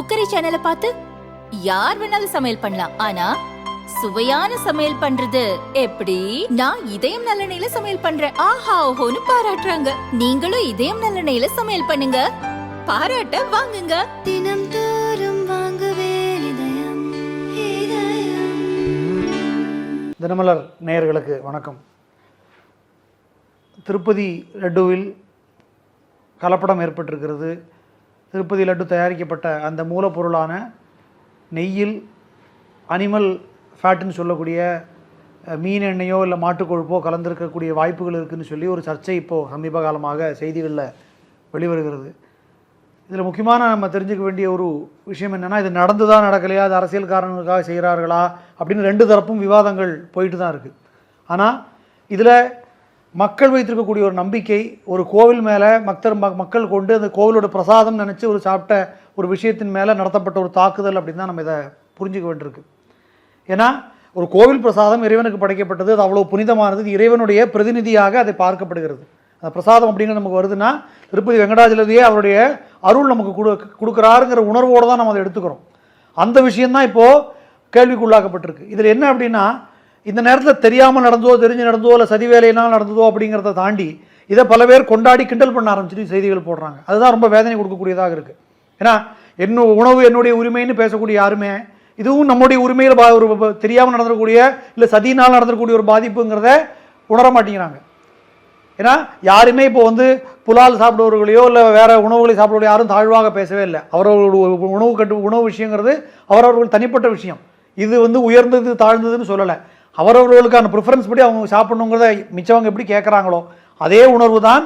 Cookery சேனலை பார்த்து யார் வேணாலும் சமையல் பண்ணலாம். ஆனா சுவையான சமையல் பண்றது எப்படி? நான் இதயம் நல்லெண்ணெயில சமையல் பண்றேன். ஆஹா ஓஹோன்னு பாராட்டுறாங்க. நீங்களும் இதயம் நல்லெண்ணெயில சமையல் பண்ணுங்க. பாராட்ட வாங்குங்க. தினம் தோறும் வாங்குவே இதயம் இதயம். தினமலர் நேயர்களுக்கு வணக்கம். திருப்பதி லட்டுவில் கலப்படம் ஏற்பட்டிருக்கிறது. திருப்பதி லட்டு தயாரிக்கப்பட்ட அந்த மூலப்பொருளான நெய்யில் அனிமல் ஃபேட்டுன்னு சொல்லக்கூடிய மீன் எண்ணெயோ இல்லை மாட்டுக் கொழுப்போ கலந்திருக்கக்கூடிய வாய்ப்புகள் இருக்குதுன்னு சொல்லி ஒரு சர்ச்சை இப்போது சமீப காலமாக செய்திகளில் வெளிவருகிறது. இதில் முக்கியமான நம்ம தெரிஞ்சுக்க வேண்டிய ஒரு விஷயம் என்னென்னா இது நடந்துதா நடக்கலையா அது அரசியல் காரணங்களுக்காக செய்கிறார்களா அப்படின்னு ரெண்டு தரப்பும் விவாதங்கள் போயிட்டு தான் இருக்குது ஆனால் இதில் மக்கள் வைத்திருக்கக்கூடிய ஒரு நம்பிக்கை ஒரு கோவில் மேலே மக்கள் ம- மக்கள் கொண்டு அந்த கோவிலோட பிரசாதம் நினச்சி ஒரு சாப்பிட்ட ஒரு விஷயத்தின் மேலே நடத்தப்பட்ட ஒரு தாக்குதல் அப்படின்னு தான் நம்ம இதை புரிஞ்சுக்க வேண்டியிருக்கு. ஏன்னா ஒரு கோவில் பிரசாதம் இறைவனுக்கு படைக்கப்பட்டது அது அவ்வளோ புனிதமானது இறைவனுடைய பிரதிநிதியாக அதை பார்க்கப்படுகிறது. அந்த பிரசாதம் அப்படிங்கிறது நமக்கு வருதுன்னா திருப்பதி வெங்கடாஜலதியே அவருடைய அருள் நமக்கு கொடு கொடுக்குறாருங்கிற உணர்வோடு தான் நம்ம அதை எடுத்துக்கிறோம். அந்த விஷயந்தான் இப்போது கேள்விக்குள்ளாக்கப்பட்டிருக்கு. இதில் என்ன அப்படின்னா இந்த நேரத்தில் தெரியாமல் நடந்தோ தெரிஞ்சு நடந்தோ இல்லை சதி வேலையினால் நடந்ததோ அப்படிங்கிறத தாண்டி இதை பல பேர் கொண்டாடி கிண்டல் பண்ண ஆரம்பிச்சுட்டு செய்திகள் போடுறாங்க. அதுதான் ரொம்ப வேதனை கொடுக்கக்கூடியதாக இருக்குது ஏன்னா என்ன உணவு என்னுடைய உரிமைன்னு பேசக்கூடிய யாருமே இதுவும் நம்முடைய உரிமையில் பா ஒரு தெரியாமல் நடந்துக்கூடிய இல்லை சதியினால் நடந்துக்கூடிய ஒரு பாதிப்புங்கிறத உணர மாட்டேங்கிறாங்க. ஏன்னா யாருமே இப்போ வந்து புலால் சாப்பிடுவர்களையோ இல்லை வேறு உணவுகளை சாப்பிடுவர்களோ யாரும் தாழ்வாக பேசவே இல்லை. அவரவர்களுடைய உணவு கட்டு உணவு விஷயங்கிறது அவரவர்கள் தனிப்பட்ட விஷயம். இது வந்து உயர்ந்தது தாழ்ந்ததுன்னு சொல்லலை. அவரவர்களுக்கான ப்ரிஃபரன்ஸ் படி அவங்க சாப்பிடணுங்கிறத மிச்சவங்க எப்படி கேட்குறாங்களோ அதே உணர்வு தான்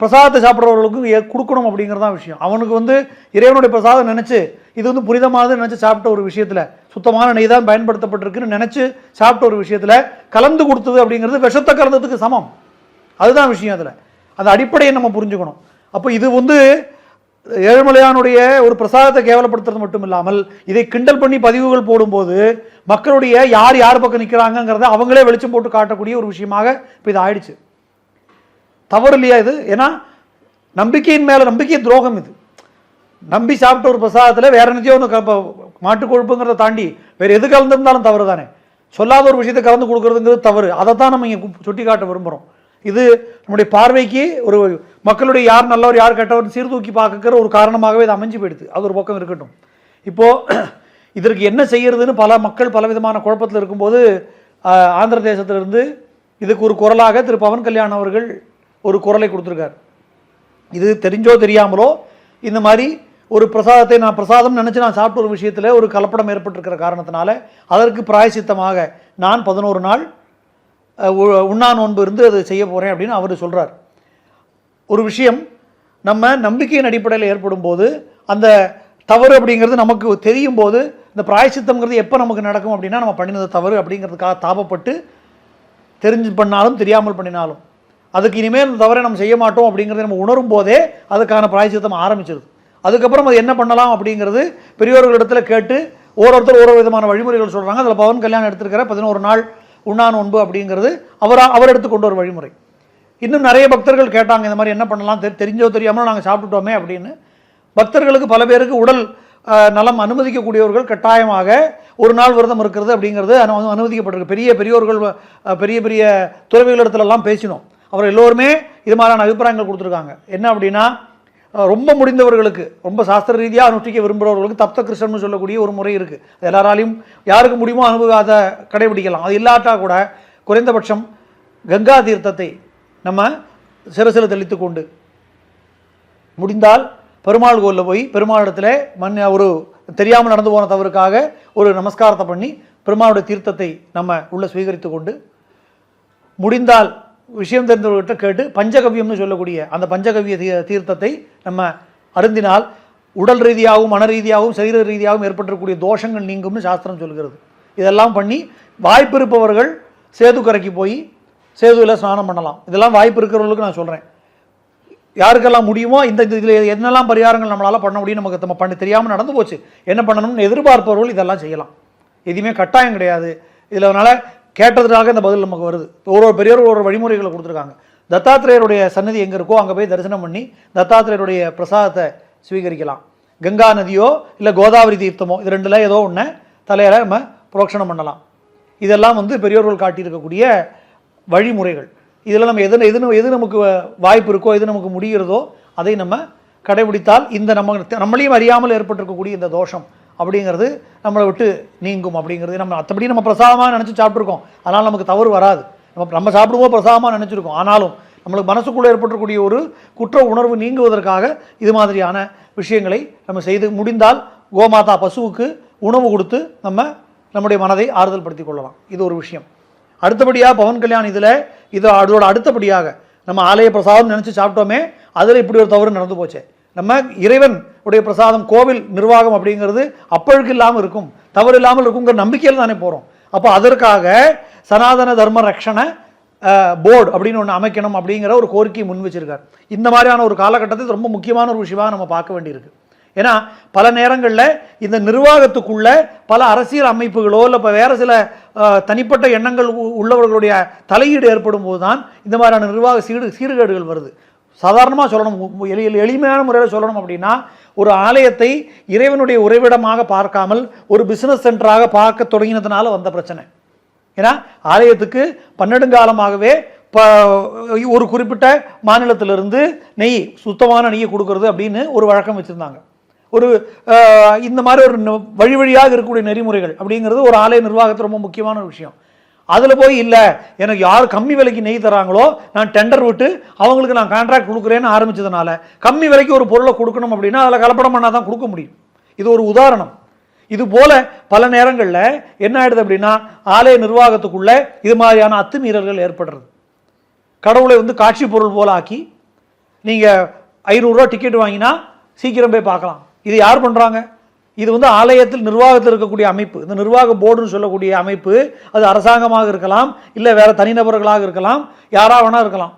பிரசாதத்தை சாப்பிட்றவர்களுக்கும் கொடுக்கணும் அப்படிங்கிறது தான் விஷயம். அவனுக்கு வந்து இறைவனுடைய பிரசாதம் நினச்சி இது வந்து புனிதமானது நினச்சி சாப்பிட்ட ஒரு விஷயத்தில் சுத்தமான நெய் தான் பயன்படுத்தப்பட்டிருக்குன்னு நினச்சி சாப்பிட்ட ஒரு விஷயத்தில் கலந்து கொடுத்தது அப்படிங்கிறது விஷத்தை கலந்ததுக்கு சமம். அதுதான் விஷயம் அதில். அந்த அடிப்படையை நம்ம புரிஞ்சுக்கணும். அப்போ இது வந்து ஏழுமலையானுடைய ஒரு பிரசாதத்தை கேவலப்படுத்துறது மட்டும் இல்லாமல் இதை கிண்டல் பண்ணி பதிவுகள் போடும்போது மக்களுடைய யார் யார் பக்கம் நிற்கிறாங்கங்கிறத அவங்களே வெளிச்சம் போட்டு காட்டக்கூடிய ஒரு விஷயமாக இப்போ இது ஆயிடுச்சு. தவறு இல்லையா இது? ஏன்னா நம்பிக்கையின் மேலே நம்பிக்கை துரோகம் இது. நம்பி சாப்பிட்ட ஒரு பிரசாதத்தில் வேற என்னத்தையோ ஒன்று மாட்டு கொழுப்புங்கிறத தாண்டி வேறு எது கலந்துருந்தாலும் தவறு தானே சொல்லாத ஒரு விஷயத்தை கலந்து கொடுக்குறதுங்கிறது தவறு. அதை தான் நம்ம இங்கே சுட்டி காட்ட விரும்புகிறோம் இது நம்முடைய பார்வைக்கு ஒரு மக்களுடைய யார் நல்லவர் யார் கெட்டவர் சீர்தூக்கி பார்க்குற ஒரு காரணமாகவே இது அமைஞ்சு போயிடுது. அது ஒரு பக்கம் இருக்கட்டும். இப்போது இதற்கு என்ன செய்யறதுன்னு பல மக்கள் பலவிதமான குழப்பத்தில் இருக்கும்போது ஆந்திர தேசத்திலிருந்து இதுக்கு ஒரு குரலாக திரு பவன் கல்யாண் அவர்கள் ஒரு குரலை கொடுத்துருக்கார். இது தெரிஞ்சோ தெரியாமலோ இந்த மாதிரி ஒரு பிரசாதத்தை நான் பிரசாதம் நினச்சி நான் சாப்பிட்ட ஒரு விஷயத்தில் ஒரு கலப்படம் ஏற்பட்டிருக்கிற காரணத்தினால அதற்கு பிராயசித்தமாக நான் பதினோரு நாள் உ- உண்ணா நோன்பு இருந்து அதை செய்ய போகிறேன் அப்படின்னு அவர் சொல்கிறார் ஒரு விஷயம் நம்ம நம்பிக்கையின் அடிப்படையில் ஏற்படும் போது அந்த தவறு அப்படிங்கிறது நமக்கு தெரியும் போது இந்த பிராயசித்தம்ங்கிறது எப்போ நமக்கு நடக்கும் அப்படின்னா நம்ம பண்ணினது தவறு அப்படிங்கிறதுக்காக தாபப்பட்டு தெரிஞ்சு பண்ணாலும் தெரியாமல் பண்ணினாலும். அதுக்கு இனிமேல் இந்த தவறை நம்ம செய்ய மாட்டோம் அப்படிங்கிறத நம்ம உணரும் போதே அதுக்கான பிராயசித்தம் ஆரம்பிச்சிருது. அதுக்கப்புறம் அது என்ன பண்ணலாம் அப்படிங்கிறது பெரியோர்களிடத்தில் கேட்டு ஓரொருத்தர் ஒரு விதமான வழிமுறைகள் சொல்கிறாங்க அதில் பவன் கல்யாணம் எடுத்திருக்கிற பதினோரு நாள் உண்ணான் உண்பு அப்படிங்கிறது அவராக அவர் எடுத்துக்கொண்ட ஒரு வழிமுறை. இன்னும் நிறைய பக்தர்கள் கேட்டாங்க இந்த மாதிரி என்ன பண்ணலாம்? தெரி தெரிஞ்சோ தெரியாமல் நாங்கள் சாப்பிட்டுட்டோமே அப்படின்னு. பக்தர்களுக்கு பல பேருக்கு உடல் நலம் அனுமதிக்கக்கூடியவர்கள் கட்டாயமாக ஒரு நாள் விரதம் இருக்கிறது அப்படிங்கிறது அனு அனுமதிக்கப்பட்டிருக்கு. பெரிய பெரியோர்கள் பெரிய பெரிய துறவிகளிடத்துலலாம் பேசினோம். அவர் எல்லோருமே இது மாதிரியான அபிப்பிராயங்கள் கொடுத்துருக்காங்க. என்ன அப்படின்னா ரொம்ப முடிந்தவர்களுக்கு ரொம்ப சாஸ்திர ரீதியாக அனுஷ்டிக்க விரும்புகிறவர்களுக்கு தப்த கிருஷ்ணன் சொல்லக்கூடிய ஒரு முறை இருக்குது அது எல்லாராலையும் யாருக்கு முடியுமோ அனுபவ அதை கடைபிடிக்கலாம். அது இல்லாட்டா கூட குறைந்தபட்சம் கங்கா தீர்த்தத்தை நம்ம சிரசில் தெளித்து கொண்டு. முடிந்தால் பெருமாள் கோயிலில் போய் பெருமாளிடத்தில் மண் ஒரு தெரியாமல் நடந்து போன தவறுக்காக ஒரு நமஸ்காரத்தை பண்ணி பெருமாளுடைய தீர்த்தத்தை நம்ம உள்ளே சுவீகரித்து கொண்டு முடிந்தால் விஷயம் தெரிந்தவர்கிட்ட கேட்டு பஞ்சகவியம்னு சொல்லக்கூடிய அந்த பஞ்சகவிய தீ தீர்த்தத்தை நம்ம அருந்தினால் உடல் ரீதியாகவும் மன ரீதியாகவும் சரீர ரீதியாகவும் ஏற்பட்டிருக்கக்கூடிய தோஷங்கள் நீங்கும்னு சாஸ்திரம் சொல்கிறது. இதெல்லாம் பண்ணி வாய்ப்பு இருப்பவர்கள் சேதுக்கரைக்கு போய் சேதுவில் ஸ்நானம் பண்ணலாம். இதெல்லாம் வாய்ப்பு இருக்கிறவங்களுக்கு நான் சொல்கிறேன் யாருக்கெல்லாம் முடியுமோ இந்த இதில் என்னெல்லாம் பரிகாரங்கள் நம்மளால் பண்ண முடியும் நமக்கு நம்ம பண்ண தெரியாமல் நடந்து போச்சு. என்ன பண்ணணும்னு எதிர்பார்ப்பவர்கள் இதெல்லாம் செய்யலாம். எதுவுமே கட்டாயம் கிடையாது. இதில் அதனால் கேட்டதுக்காக இந்த பதில் நமக்கு வருது. ஒரு ஒரு பெரியவர் ஒரு ஒரு வழிமுறைகளை கொடுத்துருக்காங்க. தத்தாத்திரேயருடைய சன்னதி எங்கே இருக்கோ அங்கே போய் தரிசனம் பண்ணி தத்தாத்திரேயருடைய பிரசாதத்தை ஸ்வீகரிக்கலாம். கங்கா நதியோ இல்லை கோதாவரி தீர்த்தமோ இது ரெண்டில் ஏதோ ஒன்று தலையில் நம்ம புரோக்ஷணம் பண்ணலாம். இதெல்லாம் வந்து பெரியோர்கள் காட்டியிருக்கக்கூடிய வழிமுறைகள். இதில் நம்ம எது எது எது நமக்கு வாய்ப்பு இருக்கோ எது நமக்கு முடிகிறதோ அதை நம்ம கடைபிடித்தால் இந்த நம்ம நம்மளையும் அறியாமல் ஏற்பட்டிருக்கக்கூடிய இந்த தோஷம் அப்படிங்கிறது நம்மளை விட்டு நீங்கும் அப்படிங்கிறது நம்ம மற்றபடி நம்ம பிரசாதமாக நினச்சி சாப்பிட்ருக்கோம் அதனால் நமக்கு தவறு வராது. நம்ம நம்ம சாப்பிடுவோம் பிரசாதமாக நினச்சிருக்கோம். ஆனாலும் நம்மளுக்கு மனசுக்குள்ளே ஏற்பட்டிருக்கக்கூடிய ஒரு குற்ற உணர்வு நீங்குவதற்காக இது மாதிரியான விஷயங்களை நம்ம செய்து முடிந்தால் கோமாதா பசுவுக்கு உணவு கொடுத்து நம்ம நம்முடைய மனதை ஆறுதல் படுத்திக் கொள்ளலாம். இது ஒரு விஷயம். அடுத்தபடியாக பவன் கல்யாண் இதில் இது அதோட அடுத்தபடியாக நம்ம ஆலய பிரசாதம் நினச்சி சாப்பிட்டோமே அதில் இப்படி ஒரு தவறு நடந்து போச்சு. நம்ம இறைவன் உடைய பிரசாதம் கோவில் நிர்வாகம் அப்படிங்கிறது அப்பழுக்கு இல்லாமல் இருக்கும் தவறு இல்லாமல் இருக்குங்கிற நம்பிக்கையில் தானே போகிறோம் அப்போ அதற்காக சனாதன தர்ம ரக்ஷண போர்டு அப்படின்னு ஒன்று அமைக்கணும் அப்படிங்கிற ஒரு கோரிக்கையை முன் வச்சிருக்கார். இந்த மாதிரியான ஒரு காலகட்டத்தில் ரொம்ப முக்கியமான ஒரு விஷயமாக நம்ம பார்க்க வேண்டியிருக்கு. ஏன்னா பல நேரங்களில் இந்த நிர்வாகத்துக்குள்ள பல அரசியல் அமைப்புகளோ இல்லை இப்போ வேறு சில தனிப்பட்ட எண்ணங்கள் உ- உள்ளவர்களுடைய தலையீடு ஏற்படும் போது தான் இந்த மாதிரியான நிர்வாக சீடு சீர்கேடுகள் வருது. சாதாரணமாக சொல்லணும் எளி எளிமையான முறையில் சொல்லணும் அப்படின்னா ஒரு ஆலயத்தை இறைவனுடைய உறைவிடமாக பார்க்காமல் ஒரு பிஸ்னஸ் சென்டராக பார்க்க தொடங்கினதுனால வந்த பிரச்சனை. ஏன்னா ஆலயத்துக்கு பன்னெடுங்காலமாகவே இப்போ ஒரு குறிப்பிட்ட மாநிலத்திலிருந்து நெய் சுத்தமான நெய்யை கொடுக்கறது அப்படின்னு ஒரு வழக்கம் வச்சுருந்தாங்க. ஒரு இந்த மாதிரி ஒரு வழி வழியாக இருக்கக்கூடிய நெறிமுறைகள் அப்படிங்கிறது ஒரு ஆலய நிர்வாகத்தில் ரொம்ப முக்கியமான ஒரு விஷயம். அதில் போய் இல்லை எனக்கு யார் கம்மி விலைக்கு நெய் தராங்களோ நான் டெண்டர் விட்டு அவங்களுக்கு நான் கான்ட்ராக்ட் கொடுக்குறேன்னு ஆரம்பிச்சதுனால கம்மி விலைக்கு ஒரு பொருளை கொடுக்கணும் அப்படின்னா அதில் கலப்படம் பண்ணால் தான் கொடுக்க முடியும். இது ஒரு உதாரணம். இது போல பல நேரங்களில் என்ன ஆயிடுது அப்படின்னா ஆலய நிர்வாகத்துக்குள்ளே இது மாதிரியான அத்துமீறல்கள் ஏற்படுறது. கடவுளை வந்து காட்சி பொருள் போல ஆக்கி நீங்கள் ஐநூறுரூவா டிக்கெட் வாங்கினா சீக்கிரம் போய் பார்க்கலாம். இது யார் பண்ணுறாங்க இது வந்து ஆலயத்தில் நிர்வாகத்தில் இருக்கக்கூடிய அமைப்பு. இந்த நிர்வாக போர்டுன்னு சொல்லக்கூடிய அமைப்பு அது அரசாங்கமாக இருக்கலாம் இல்லை வேறு தனிநபர்களாக இருக்கலாம் யாராக வேணால் இருக்கலாம்.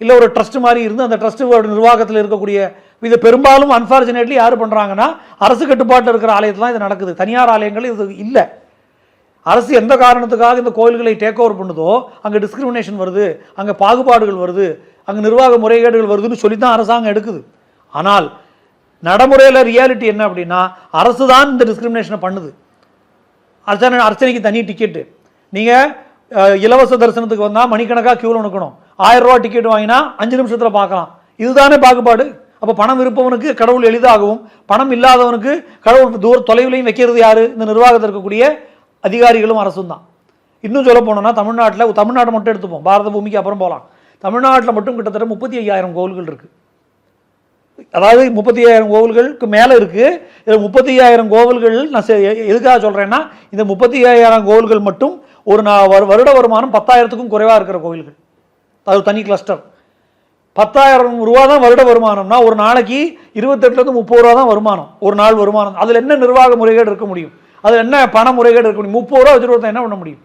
இல்லை ஒரு ட்ரஸ்ட் மாதிரி இருந்து அந்த ட்ரஸ்ட்டு நிர்வாகத்தில் இருக்கக்கூடிய இது பெரும்பாலும் அன்ஃபார்ச்சுனேட்லி யார் பண்ணுறாங்கன்னா அரசு கட்டுப்பாட்டில் இருக்கிற ஆலயத்தில் இது நடக்குது. தனியார் ஆலயங்கள் இது இல்லை. அரசு எந்த காரணத்துக்காக இந்த கோயில்களை டேக் ஓவர் பண்ணுதோ அங்கே டிஸ்கிரிமினேஷன் வருது அங்கே பாகுபாடுகள் வருது அங்கே நிர்வாக முறைகேடுகள் வருதுன்னு சொல்லி தான் அரசாங்கம் எடுக்குது. ஆனால் நடைமுறையில் ரியாலிட்டி என்ன அப்படின்னா அரசு தான் இந்த டிஸ்கிரிமினேஷனை பண்ணுது. அர்ச்சனை அர்ச்சனைக்கு தனி டிக்கெட்டு நீங்கள் இலவச தரிசனத்துக்கு வந்தால் மணிக்கணக்காக க்யூவில் நிற்கணும் ஆயிரம் ரூபா டிக்கெட் வாங்கினா அஞ்சு நிமிஷத்தில் பார்க்கலாம் இதுதானே பாகுபாடு? அப்போ பணம் இருப்பவனுக்கு கடவுள் எளிதாகவும் பணம் இல்லாதவனுக்கு கடவுள் தூர தொலைவிலையும் வைக்கிறது யார்? இந்த நிர்வாகத்தில் இருக்கக்கூடிய அதிகாரிகளும் அரசும் தான். இன்னும் சொல்ல போனோம்னா தமிழ்நாட்டில் தமிழ்நாட்டை மட்டும் எடுத்துப்போம். பாரத பூமிக்கு அப்புறம் போகலாம் தமிழ்நாட்டில் மட்டும் கிட்டத்தட்ட முப்பத்தி ஐயாயிரம் கோவில்கள் இருக்குது அதாவது முப்பத்தி ஐயாயிரம் கோவில்களுக்கு மேலே இருக்குது இதில் முப்பத்தி ஐயாயிரம் கோவில்கள் நான் எ- எதுக்காக சொல்கிறேன்னா இந்த முப்பத்தி ஐயாயிரம் கோவில்கள் மட்டும் ஒரு நா வரு- வருட வருமானம் பத்தாயிரத்துக்கும் குறைவாக இருக்கிற கோவில்கள். அது தனி கிளஸ்டர் பத்தாயிரம் ரூபா தான் வருட வருமானம்னா ஒரு நாளைக்கு இருபத்தெட்டுலேருந்து முப்பது ரூபா தான் வருமானம். ஒரு நாள் வருமானம். அதில் என்ன நிர்வாக முறைகேடு இருக்க முடியும்? அதில் என்ன பண முறைகேடு இருக்க முடியும்? முப்பது ரூபா வச்சுருவா என்ன பண்ண முடியும்?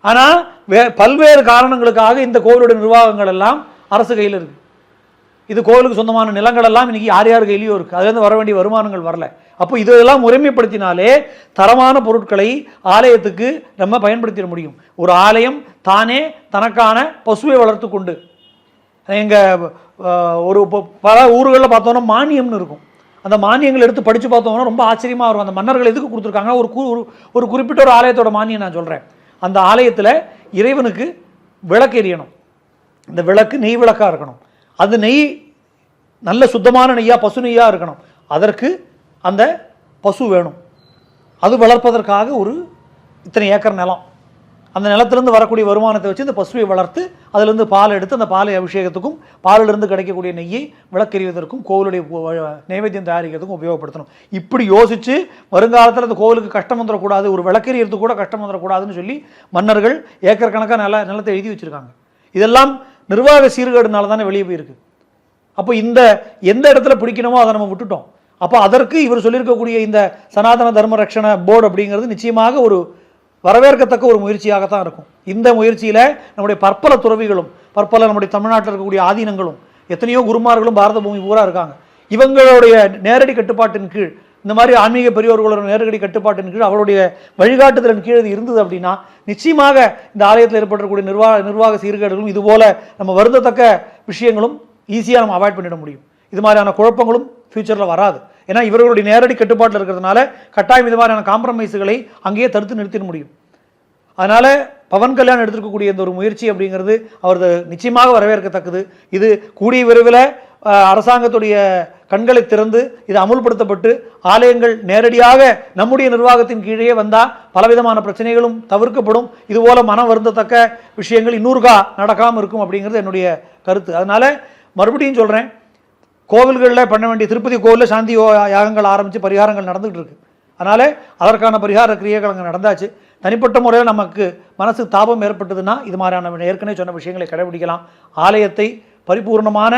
ஆனால் வே பல்வேறு காரணங்களுக்காக இந்த கோவிலுடைய நிர்வாகங்கள் எல்லாம் அரசு கையில் இருக்கு. இது கோவிலுக்கு சொந்தமான நிலங்கள் எல்லாம் இன்னைக்கு யார் யார் கையிலையும் இருக்குது அதுலேருந்து வர வேண்டிய வருமானங்கள் வரல. அப்போ இதெல்லாம் முறைமைப்படுத்தினாலே தரமான பொருட்களை ஆலயத்துக்கு நம்ம பயன்படுத்திட முடியும். ஒரு ஆலயம் தானே தனக்கான பசுவை வளர்த்து கொண்டு. எங்கள் ஒரு பல ஊர்களில் பார்த்தோன்னா மானியம்னு இருக்கும். அந்த மானியங்கள் எடுத்து படித்து பார்த்தோம்னா ரொம்ப ஆச்சரியமாக இருக்கும். அந்த மன்னர்கள் எதுக்கு கொடுத்துருக்காங்க? ஒரு கு- ஒரு- ஒரு குறிப்பிட்ட ஒரு ஆலயத்தோட மானியம் நான் சொல்கிறேன் அந்த ஆலயத்தில் இறைவனுக்கு விளக்கு எரியணும். இந்த விளக்கு நெய் விளக்காக இருக்கணும். அது நெய் நல்ல சுத்தமான நெய்யாக பசு நெய்யாக இருக்கணும். அதற்கு அந்த பசு வேணும். அது வளர்ப்பதற்காக ஒரு இத்தனை ஏக்கர் நிலம். அந்த நிலத்திலேருந்து வரக்கூடிய வருமானத்தை வச்சு இந்த பசுவை வளர்த்து அதிலிருந்து பால் எடுத்து அந்த பாலை அபிஷேகத்துக்கும் பாலிலிருந்து கிடைக்கக்கூடிய நெய்யை விளக்கெறிவதற்கும் கோவிலுடைய நைவேத்தியம் தயாரிக்கிறதுக்கும் உபயோகப்படுத்தணும். இப்படி யோசித்து வருங்காலத்தில் அந்த கோவிலுக்கு கஷ்டம் வந்துடக்கூடாது ஒரு விளக்கெறியறதுக்கு கூட கஷ்டம் வந்துடக்கூடாதுன்னு சொல்லி மன்னர்கள் ஏக்கர் கணக்காக நில நிலத்தை எழுதி வச்சுருக்காங்க. இதெல்லாம் நிர்வாக சீர்கேடுனால தானே வெளியே போயிருக்கு. அப்போ இந்த எந்த இடத்துல பிடிக்கணுமோ அதை நம்ம விட்டுட்டோம். அப்போ அதற்கு இவர் சொல்லியிருக்கக்கூடிய இந்த சனாதன தர்ம ரக்ஷண போர்டு அப்படிங்கிறது நிச்சயமாக ஒரு வரவேற்கத்தக்க ஒரு முயற்சியாகத்தான் இருக்கும். இந்த முயற்சியில் நம்முடைய பற்பல துறவிகளும் பற்பல நம்முடைய தமிழ்நாட்டில் இருக்கக்கூடிய ஆதீனங்களும் எத்தனையோ குருமார்களும் பாரத பூமி பூரா இருக்காங்க. இவங்களுடைய நேரடி கட்டுப்பாட்டின் கீழ் இந்த மாதிரி ஆன்மீக பெரியோர்களோட நேரடி கட்டுப்பாட்டின் கீழ் அவருடைய வழிகாட்டுதலின் கீழ் இது இருந்தது அப்படின்னா நிச்சயமாக இந்த ஆலயத்தில் ஏற்படக்கூடிய நிர்வாக நிர்வாக சீர்கேடுகளும் இதுபோல நம்ம வருந்தத்தக்க விஷயங்களும் ஈஸியாக நம்ம அவாய்ட் பண்ணிட முடியும். இது மாதிரியான குழப்பங்களும் ஃப்யூச்சரில் வராது. ஏன்னா இவர்களுடைய நேரடி கட்டுப்பாட்டில் இருக்கிறதுனால கட்டாயம் இது மாதிரியான காம்ப்ரமைஸுகளை அங்கேயே தடுத்து நிறுத்திட முடியும். அதனால் பவன் கல்யாண் எடுத்திருக்கக்கூடிய இந்த ஒரு முயற்சி அப்படிங்கிறது அவரது நிச்சயமாக வரவேற்கத்தக்கது. இது கூடிய விரைவில் அரசாங்கத்துடைய கண்களை திறந்து இது அமுல்படுத்தப்பட்டு ஆலயங்கள் நேரடியாக நம்முடைய நிர்வாகத்தின் கீழே வந்தால் பலவிதமான பிரச்சனைகளும் தவிர்க்கப்படும். இதுபோல மனம் வருந்தத்தக்க விஷயங்கள் இன்னொருக்கா நடக்காமல் இருக்கும் அப்படிங்கிறது என்னுடைய கருத்து. அதனால் மறுபடியும் சொல்கிறேன் கோவில்களில் பண்ண வேண்டிய திருப்பதி கோவிலில் சாந்தி யாகங்கள் ஆரம்பித்து பரிகாரங்கள் நடந்துகிட்டு இருக்கு. அதனால் அதற்கான பரிகார கிரியைகள் அங்கே நடந்தாச்சு. தனிப்பட்ட முறையில் நமக்கு மனசு தாபம் ஏற்பட்டதுன்னா இது மாதிரியான ஏற்கனவே சொன்ன விஷயங்களை கடைபிடிக்கலாம். ஆலயத்தை பரிபூர்ணமான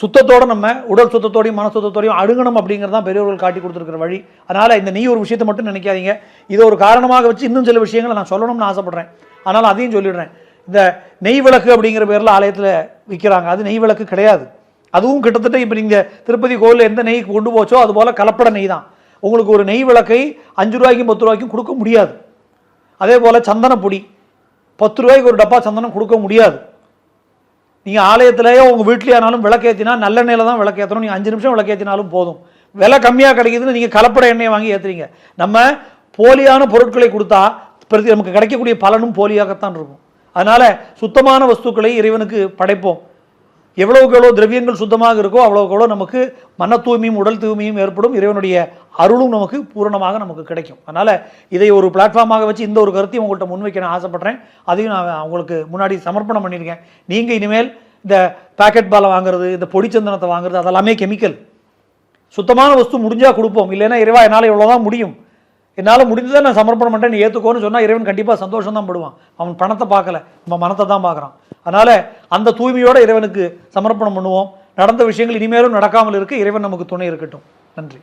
சுத்தத்தோடு சுத்தத்தோட நம்ம உடல் சுத்தத்தோடையும் மன சுத்தத்தோடையும் அணுகணும் அப்படிங்கிறது தான் பெரியவர்கள் காட்டி கொடுத்துருக்கிற வழி. அதனால் இந்த நீ ஒரு விஷயத்தை மட்டும் நினைக்காதீங்க. இதை ஒரு காரணமாக வச்சு இன்னும் சில விஷயங்களை நான் சொல்லணும்னு ஆசைப்பட்றேன். அதனால் அதையும் சொல்லிடுறேன். இந்த நெய் விளக்கு அப்படிங்கிற பேரில் ஆலயத்தில் விற்கிறாங்க அது நெய் விளக்கு கிடையாது. அதுவும் கிட்டத்தட்ட இப்போ நீங்கள் திருப்பதி கோவிலில் எந்த நெய் கொண்டு போச்சோ அது போல் கலப்பட நெய் தான். உங்களுக்கு ஒரு நெய் விளக்கை அஞ்சு ரூபாய்க்கும் பத்து ரூபாய்க்கும் கொடுக்க முடியாது. அதே போல் சந்தனப்பொடி பத்து ரூபாய்க்கு ஒரு டப்பா சந்தனம் கொடுக்க முடியாது. நீங்கள் ஆலயத்திலேயோ உங்கள் வீட்லேயானாலும் விளக்கேற்றினா நல்லெண்ணெயில் தான் விளக்கேற்றணும் நீங்கள் அஞ்சு நிமிஷம் விளக்கேற்றினாலும் போதும். விலை கம்மியாக கிடைக்குதுன்னு நீங்கள் கலப்பட எண்ணெயை வாங்கி ஏற்றுறீங்க நம்ம போலியான பொருட்களை கொடுத்தா பிரதி நமக்கு கிடைக்கக்கூடிய பலனும் போலியாகத்தான் இருக்கும். அதனால் சுத்தமான வஸ்துக்களை இறைவனுக்கு படைப்போம். எவ்வளவுக்கு எவ்வளோ திரவியங்கள் சுத்தமாக இருக்கோ அவ்வளோக்கு எவ்வளோ நமக்கு மன தூய்மையும் உடல் தூய்மையும் ஏற்படும். இறைவனுடைய அருளும் நமக்கு பூரணமாக நமக்கு கிடைக்கும். அதனால் இதை ஒரு பிளாட்ஃபார்மாக வச்சு இந்த ஒரு கருத்தையும் உங்கள்கிட்ட முன்வைக்க நான் ஆசைப்பட்றேன். அதையும் நான் உங்களுக்கு முன்னாடி சமர்ப்பணம் பண்ணியிருக்கேன். நீங்கள் இனிமேல் இந்த பாக்கெட் பாலை வாங்குறது இந்த பொடிச்சந்தனத்தை வாங்குறது அதெல்லாமே கெமிக்கல் சுத்தமான வஸ்து முடிஞ்சால் கொடுப்போம். இல்லைன்னா இறைவா என்னால் இவ்வளோ தான் முடியும். என்னால் முடிஞ்சதை நான் சமர்ப்பணம் பண்ணிட்டேன் நீ ஏற்றுக்கோன்னு சொன்னால் இறைவன் கண்டிப்பாக சந்தோஷம் தான் படுவான். அவன் பணத்தை பார்க்கல நம்ம மனத்தை தான் பார்க்குறான். அதனால் அந்த தூய்மையோடு இறைவனுக்கு சமர்ப்பணம் பண்ணுவோம். நடந்த விஷயங்கள் இனிமேலும் நடக்காமல் இருக்க இறைவன் நமக்கு துணை இருக்கட்டும். நன்றி.